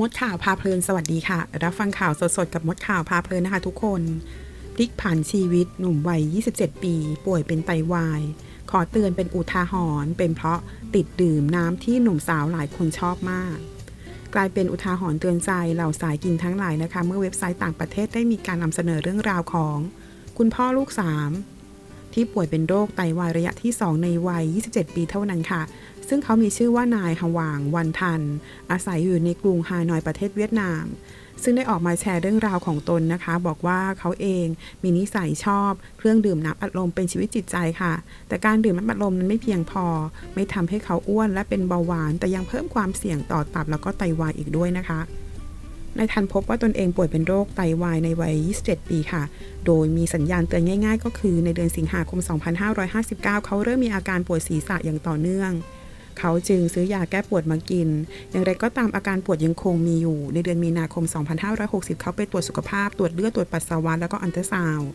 มดข่าวพาเพลินสวัสดีค่ะ รับฟังข่าวสดๆ กับมดข่าวพาเพลินนะคะทุกคนพลิกผันชีวิตหนุ่มวัย 27 ปี ป่วยเป็นไตวาย ขอเตือนเป็นอุทาหรณ์เป็นเพราะติดดื่มน้ำที่หนุ่มสาวหลายคนชอบมาก กลายเป็นอุทาหรณ์เตือนใจเหล่าสายกินทั้งหลายนะคะ เมื่อเว็บไซต์ต่างประเทศได้มีการนำเสนอเรื่องราวของ คุณพ่อลูกสาม ที่ป่วยเป็นโรคไตวายระยะที่ 2 ในวัย 27 ปีเท่านั้นค่ะ ซึ่งเขามีชื่อว่านายฮวางวันทัน อาศัยอยู่ในกรุงฮานอยประเทศเวียดนาม ซึ่งได้ออกมาแชร์เรื่องราวของตนนะคะ บอกว่าเขาเองมีนิสัยชอบ เครื่องดื่มน้ำอัดลมเป็นชีวิตจิตใจค่ะ แต่การดื่มน้ำอัดลมนั้นไม่เพียงพอ ไม่ทำให้เขาอ้วนและเป็นเบาหวาน แต่ยังเพิ่มความเสี่ยงต่อตับแล้วก็ไตวายอีกด้วยนะคะ นายทันพบว่าตนเองป่วยเป็นโรคไตวายในวัย 27 ปีค่ะ โดยมีสัญญาณเตือนง่าย ๆ ก็คือในเดือนสิงหาคม 2559 เขาเริ่มมีอาการปวดศีรษะอย่างต่อเนื่อง เขาจึงซื้อยาแก้ปวดมากิน อย่างไรก็ตามอาการปวดยังคงมีอยู่ ในเดือนมีนาคม 2560 เขาไปตรวจสุขภาพ ตรวจเลือด ตรวจปัสสาวะ แล้วก็อันตราซาวด์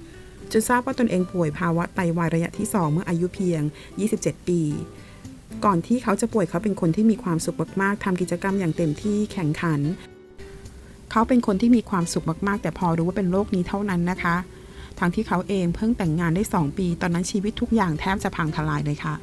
จนทราบว่าตนเองป่วยภาวะไตวายระยะที่ 2 เมื่ออายุเพียง 27 ปีก่อนที่เขาจะป่วยเขาเป็นคนที่มีความสุขมากๆทำกิจกรรมอย่างเต็มที่แข่งขัน เขาเป็นคนที่มีความสุขมากๆ แต่พอรู้ว่าเป็นโรคนี้เท่านั้นนะคะ ทั้งที่เขาเองเพิ่งแต่งงานได้ 2 ปี ตอนนั้นชีวิตทุกอย่างแทบจะพังทลายเลยค่ะ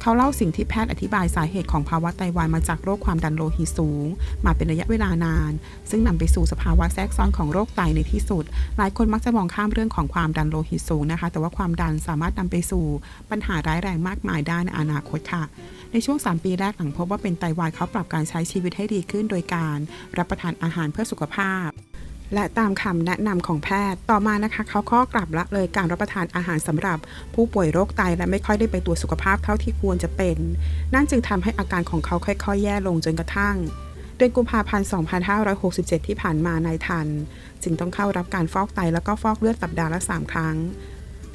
เขาเล่าสิ่งที่แพทย์อธิบายสาเหตุของภาวะไตวายมาจากโรคความดันโลหิตสูง มาเป็นระยะเวลานาน ซึ่งนำไปสู่สภาวะแทรกซ้อนของโรคไตในที่สุด หลายคนมักจะมองข้ามเรื่องของความดันโลหิตสูงนะคะ แต่ว่าความดันสามารถนำไปสู่ปัญหาร้ายแรงมากมายได้ในอนาคตค่ะ ในช่วง 3 ปีแรกหลังพบว่าเป็นไตวายเขาปรับการใช้ชีวิตให้ดีขึ้นโดยการ รับประทานอาหารเพื่อสุขภาพ และตามคำแนะนำของแพทย์ ต่อมานะคะ เขาก็กลับละเลยการรับประทานอาหารสำหรับผู้ป่วยโรคไตและไม่ค่อยได้ไปตรวจสุขภาพเท่าที่ควรจะเป็น นั่นจึงทำให้อาการของเขาค่อย ๆ แย่ลงจนกระทั่งเดือนกุมภาพันธ์ 2567 ที่ผ่านมานายทัน จึงต้องเข้ารับการฟอกไตแล้วก็ฟอกเลือดสัปดาห์ละ 3 ครั้ง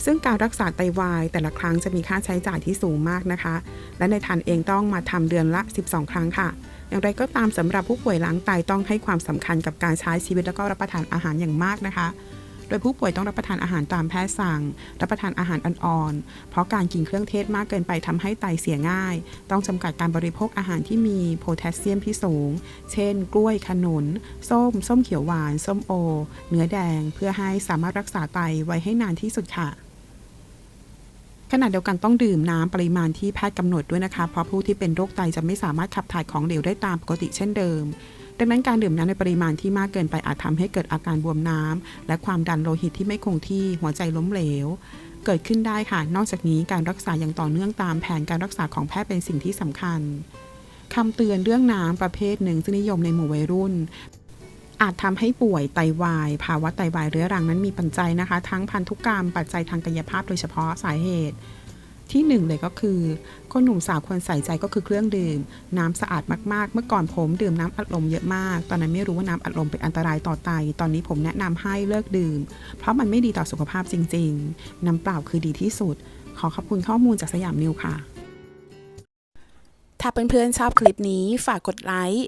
ซึ่งการรักษาไตวายแต่ละครั้งจะมีค่าใช้จ่ายที่สูงมากนะคะ และในทันเองต้องมาทำเดือนละ 12 ครั้งค่ะ อย่างไรก็ตามสำหรับผู้ป่วยล้างไตต้องให้ความสำคัญกับการใช้ชีวิตแล้วก็รับประทานอาหารอย่างมากนะคะโดยผู้ป่วยต้องรับประทานอาหารตามแพทย์สั่ง รับประทานอาหารอ่อนๆ เพราะการกินเครื่องเทศมากเกินไปทำให้ไตเสียง่าย ต้องจำกัดการบริโภคอาหารที่มีโพแทสเซียมที่สูง เช่น กล้วย ขนุน ส้ม ส้มเขียวหวาน ส้มโอ เนื้อแดง เพื่อให้สามารถรักษาไตไว้ให้นานที่สุดค่ะ ขณะเดียวกันต้องดื่มน้ำปริมาณที่แพทย์กำหนดด้วยนะคะ เพราะผู้ที่เป็นโรคไตจะไม่สามารถขับถ่ายของเหลวได้ตามปกติเช่นเดิม ดังนั้นการดื่มน้ำในปริมาณที่มากเกินไปอาจทำให้เกิดอาการบวมน้ำและความดันโลหิตที่ไม่คงที่หัวใจล้มเหลว เกิดขึ้นได้ค่ะ นอกจากนี้การรักษาอย่างต่อเนื่องตามแผนการรักษาของแพทย์เป็นสิ่งที่สำคัญคำเตือนเรื่องน้ำประเภทหนึ่งซึ่งนิยมในหมู่วัยรุ่น อาจทำให้ป่วยไตวาย ภาวะไตวายเรื้อรังนั้นมีปัจจัยนะคะ ทั้งพันธุกรรม ปัจจัยทางกายภาพโดยเฉพาะสาเหตุ ที่หนึ่งเลยก็คือ คนหนุ่มสาวควรใส่ใจก็คือเครื่องดื่ม น้ำสะอาดมากๆ เมื่อก่อนผมดื่มน้ำอัดลมเยอะมาก ตอนนั้นไม่รู้ว่าน้ำอัดลมเป็นอันตรายต่อไต ตอนนี้ผมแนะนำให้เลิกดื่ม เพราะมันไม่ดีต่อสุขภาพจริง ๆ น้ำเปล่าคือดีที่สุด ขอขอบคุณข้อมูลจากสยามนิวค่ะ ถ้าเพื่อนๆชอบคลิปนี้ฝากกดไลค์